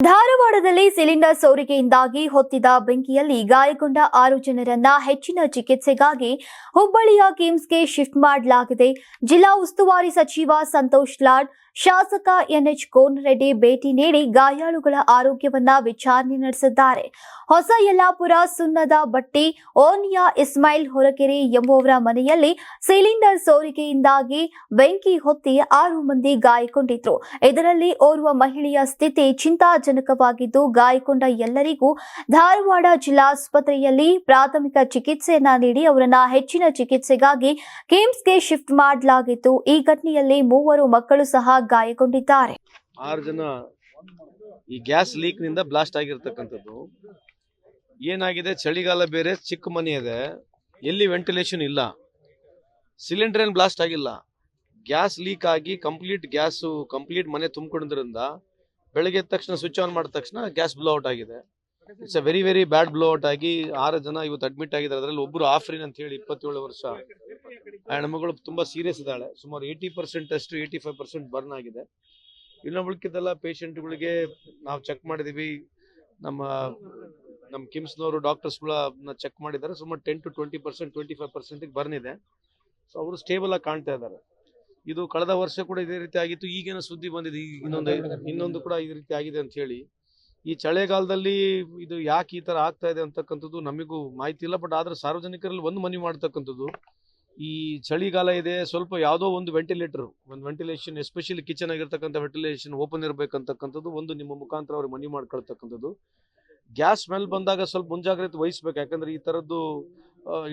ಧಾರವಾಡದಲ್ಲಿ ಸಿಲಿಂಡರ್ ಸೋರಿಕೆಯಿಂದಾಗಿ ಹೊತ್ತಿದ ಬೆಂಕಿಯಲ್ಲಿ ಗಾಯಗೊಂಡ ಆರು ಜನರನ್ನ ಹೆಚ್ಚಿನ ಚಿಕಿತ್ಸೆಗಾಗಿ ಹುಬ್ಬಳ್ಳಿಯ ಕಿಮ್ಸ್ಗೆ ಶಿಫ್ಟ್ ಮಾಡಲಾಗಿದೆ. ಜಿಲ್ಲಾ ಉಸ್ತುವಾರಿ ಸಚಿವ ಸಂತೋಷ್ ಲಾಡ್, ಶಾಸಕ ಎನ್ಎಚ್ ಕೋನರೆಡ್ಡಿ ಭೇಟಿ ನೀಡಿ ಗಾಯಾಳುಗಳ ಆರೋಗ್ಯವನ್ನ ವಿಚಾರಣೆ ನಡೆಸಿದ್ದಾರೆ. ಹೊಸ ಯಲ್ಲಾಪುರ ಸುನ್ನದ ಬಟ್ಟಿ ಓನಿಯಾ ಇಸ್ಮಾಯಿಲ್ ಹೊರಕೆರೆ ಎಂಬುವರ ಮನೆಯಲ್ಲಿ ಸಿಲಿಂಡರ್ ಸೋರಿಕೆಯಿಂದಾಗಿ ಬೆಂಕಿ ಹೊತ್ತಿ ಆರು ಮಂದಿ ಗಾಯಗೊಂಡಿದ್ರು. ಇದರಲ್ಲಿ ಓರ್ವ ಮಹಿಳೆಯ ಸ್ಥಿತಿ ಚಿಂತಾಜನಕವಾಗಿದ್ದು ಗಾಯಗೊಂಡ ಎಲ್ಲರಿಗೂ ಧಾರವಾಡ ಜಿಲ್ಲಾಸ್ಪತ್ರೆಯಲ್ಲಿ ಪ್ರಾಥಮಿಕ ಚಿಕಿತ್ಸೆಯನ್ನ ನೀಡಿ ಅವರನ್ನ ಹೆಚ್ಚಿನ ಚಿಕಿತ್ಸೆಗಾಗಿ ಕಿಮ್ಸ್ಗೆ ಶಿಫ್ಟ್ ಮಾಡಲಾಗಿತ್ತು. ಈ ಘಟನೆಯಲ್ಲಿ ಮೂವರು ಮಕ್ಕಳು ಸಹ ಗಾಯಗೊಂಡಿದ್ದಾರೆ. ಆರು ಜನ ಈ ಗ್ಯಾಸ್ ಲೀಕ್ನಿಂದ ಬ್ಲಾಸ್ಟ್ ಆಗಿರ್ತಕ್ಕಂಥದ್ದು. ಏನಾಗಿದೆ? ಚಳಿಗಾಲ ಬೇರೆ, ಚಿಕ್ಕ ಮನೆ ಇದೆ. ಎಲ್ಲಿ ವೆಂಟಿಲೇಷನ್ ಇಲ್ಲ. ಸಿಲಿಂಡರ್ ಏನು ಬ್ಲಾಸ್ಟ್ ಆಗಿಲ್ಲ. ಗ್ಯಾಸ್ ಲೀಕ್ ಆಗಿ ಕಂಪ್ಲೀಟ್ ಗ್ಯಾಸು, ಕಂಪ್ಲೀಟ್ ಮನೆ ತುಂಬಿಕೊಂಡಿದ್ರಿಂದ ಬೆಳಗ್ಗೆ ಎದ್ದ ತಕ್ಷಣ ಸ್ವಿಚ್ ಆನ್ ಮಾಡಿದ ತಕ್ಷಣ ಗ್ಯಾಸ್ ಬ್ಲೋ ಔಟ್ ಆಗಿದೆ. It's a very very bad blow out ಆಗಿ ಆರು ಜನ ಇವತ್ತು ಅಡ್ಮಿಟ್ ಆಗಿದ್ದಾರೆ. ಅದರಲ್ಲಿ ಒಬ್ಬರು ಆಫ್ರಿನ್ ಅಂತ ಹೇಳಿ ಇಪ್ಪತ್ತೇಳು ವರ್ಷ ಹೆಣ್ಮಗಳು ತುಂಬಾ ಸೀರಿಯಸ್ ಇದ್ದಾಳೆ. ಸುಮಾರು ಏಯ್ಟಿ ಪರ್ಸೆಂಟ್ ಅಷ್ಟು ಏಯ್ಟಿ ಫೈವ್ ಪರ್ಸೆಂಟ್ ಬರ್ನ್ ಆಗಿದೆ. ಇನ್ನು ಉಳ್ಕಿದ್ದೆಲ್ಲ ಪೇಷಂಟ್ಗಳಿಗೆ ನಾವು ಚೆಕ್ ಮಾಡಿದೀವಿ. ನಮ್ಮ ನಮ್ಮ ಕಿಮ್ಸ್ನವರು ಡಾಕ್ಟರ್ಸ್ಗಳನ್ನ ಚೆಕ್ ಮಾಡಿದ್ದಾರೆ. ಸುಮಾರು ten to twenty percent twenty five ಪರ್ಸೆಂಟಿಗೆ burn ಇದೆ. ಸೊ ಅವರು ಸ್ಟೇಬಲ್ ಆಗಿ ಕಾಣ್ತಾ ಇದ್ದಾರೆ. ಇದು ಕಳೆದ ವರ್ಷ ಕೂಡ ಇದೇ ರೀತಿ ಆಗಿತ್ತು. ಈಗೇನು ಸುದ್ದಿ ಬಂದಿದೆ. ಈಗ ಇನ್ನೊಂದು ಇನ್ನೊಂದು ಕೂಡ ಈ ರೀತಿ ಆಗಿದೆ ಅಂತ ಹೇಳಿ. ಈ ಚಳಿಗಾಲದಲ್ಲಿ ಇದು ಯಾಕೆ ಈ ತರ ಆಗ್ತಾ ಇದೆ ಅಂತಕ್ಕಂಥದ್ದು ನಮಗೂ ಮಾಹಿತಿ ಇಲ್ಲ. ಬಟ್ ಆದ್ರೆ ಸಾರ್ವಜನಿಕರಲ್ಲಿ ಒಂದು ಮನವಿ ಮಾಡ್ತಕ್ಕಂಥದ್ದು, ಈ ಚಳಿಗಾಲ ಇದೆ. ಸ್ವಲ್ಪ ಯಾವುದೋ ಒಂದು ವೆಂಟಿಲೇಟರ್ ಒಂದು ವೆಂಟಿಲೇಷನ್ ಎಸ್ಪೆಷಲಿ ಕಿಚನ್ ಆಗಿರ್ತಕ್ಕಂಥ ವೆಂಟಿಲೇಷನ್ ಓಪನ್ ಇರಬೇಕಂತಕ್ಕಂಥದ್ದು ಒಂದು ನಿಮ್ಮ ಮುಖಾಂತರ ಅವ್ರಿಗೆ ಮನವಿ ಮಾಡ್ಕೊಳ್ತಕ್ಕಂಥದ್ದು. ಗ್ಯಾಸ್ ಸ್ಮೆಲ್ ಬಂದಾಗ ಸ್ವಲ್ಪ ಮುಂಜಾಗ್ರತೆ ವಹಿಸ್ಬೇಕು. ಯಾಕಂದ್ರೆ ಈ ಥರದ್ದು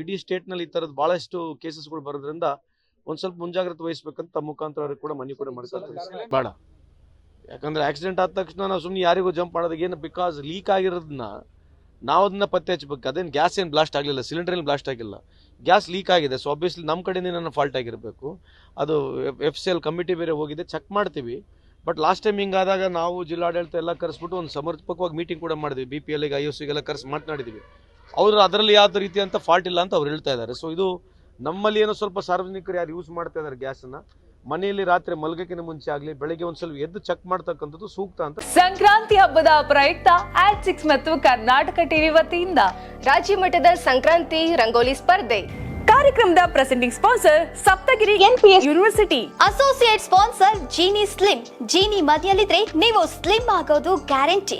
ಇಡೀ ಸ್ಟೇಟ್ನಲ್ಲಿ ಈ ಥರದ್ದು ಭಾಳಷ್ಟು ಕೇಸಸ್ಗಳು ಬರೋದ್ರಿಂದ ಒಂದು ಸ್ವಲ್ಪ ಮುಂಜಾಗ್ರತೆ ವಹಿಸ್ಬೇಕಂತ ಮುಖಾಂತರ ಅವ್ರಿಗೆ ಕೂಡ ಮನವಿ ಕೂಡ ಮಾಡ್ಕೊಳ್ತೀವಿ ಬೇಡ. ಯಾಕಂದ್ರೆ ಆಕ್ಸಿಡೆಂಟ್ ಆದ ತಕ್ಷಣ ನಾವು ಸುಮ್ಮನೆ ಯಾರಿಗೂ ಜಂಪ್ ಮಾಡೋದಕ್ಕೆ ಏನು ಬಿಕಾಸ್ ಲೀಕ್ ಆಗಿರೋದನ್ನ ನಾವು ಅದನ್ನ ಪತ್ತೆ ಹಚ್ಚಬೇಕು ಅದೇನು ಗ್ಯಾಸ್ ಏನು ಬ್ಲಾಸ್ಟ್ ಆಗಲಿಲ್ಲ ಸಿಲಿಂಡರ್ ಏನು ಬ್ಲಾಸ್ಟ್ ಆಗಿಲ್ಲ. ಗ್ಯಾಸ್ ಲೀಕ್ ಆಗಿದೆ ಸೊ ಆಬ್ವಿಯಸ್ಲಿ ನಮ್ಮ ಕಡೆಯಿಂದ ನನ್ನ ಫಾಲ್ಟ್ ಆಗಿರಬೇಕು. ಅದು ಎಫ್ ಸಿ ಎಲ್ ಕಮಿಟಿ ಬೇರೆ ಹೋಗಿದೆ ಚೆಕ್ ಮಾಡ್ತೀವಿ. ಬಟ್ ಲಾಸ್ಟ್ ಟೈಮ್ ಹಿಂಗಾದಾಗ ನಾವು ಜಿಲ್ಲಾಡಳಿತ ಎಲ್ಲ ಕರೆಸ್ಬಿಟ್ಟು ಒಂದು ಸಮರ್ಪಕವಾಗಿ ಮೀಟಿಂಗ್ ಕೂಡ ಮಾಡಿದ್ವಿ. ಬಿ ಪಿ ಎಲ್ಗೆ ಐ ಎಸ್ ಸಿಗೆಲ್ಲ ಕರೆಸಿ ಮಾತನಾಡಿದ್ವಿ. ಅವರು ಅದರಲ್ಲಿ ಯಾವ್ದು ರೀತಿಯಂತ ಫಾಲ್ಟ್ ಇಲ್ಲ ಅಂತ ಅವ್ರು ಹೇಳ್ತಾ ಇದ್ದಾರೆ. ಸೊ ಇದು ನಮ್ಮಲ್ಲಿ ಏನೋ ಸ್ವಲ್ಪ ಸಾರ್ವಜನಿಕರು ಯಾರು ಯೂಸ್ ಮಾಡ್ತಾ ಇದ್ದಾರೆ ಗ್ಯಾಸನ್ನ ಮನೆಯಲ್ಲಿ ರಾತ್ರಿ ಮಲಗಕ್ಕಿಂತ ಮುಂಚೆ ಆಗಲಿ, ಬೆಳಗ್ಗೆ ಒಂದು ಸ್ವಲ್ಪ ಎದ್ದು ಚೆಕ್ ಮಾಡ್ತಕ್ಕಂಥದ್ದು ಸೂಕ್ತ ಅಂತ. ಸಂಕ್ರಾಂತಿ ಹಬ್ಬದ ಪ್ರಯುಕ್ತ ಆಟ್ ಸಿಕ್ಸ್ ಮತ್ತು ಕರ್ನಾಟಕ ಟಿವಿ ವತಿಯಿಂದ ರಾಜ್ಯ ಮಟ್ಟದ ಸಂಕ್ರಾಂತಿ ರಂಗೋಲಿ ಸ್ಪರ್ಧೆ. ಕಾರ್ಯಕ್ರಮದ presenting sponsor Saptagiri NPS university associate sponsor Jeeni slim Jeeni ಮನೆಯಲ್ಲಿದ್ರೆ ನೀವು ಸ್ಲಿಮ್ ಆಗೋದು guarantee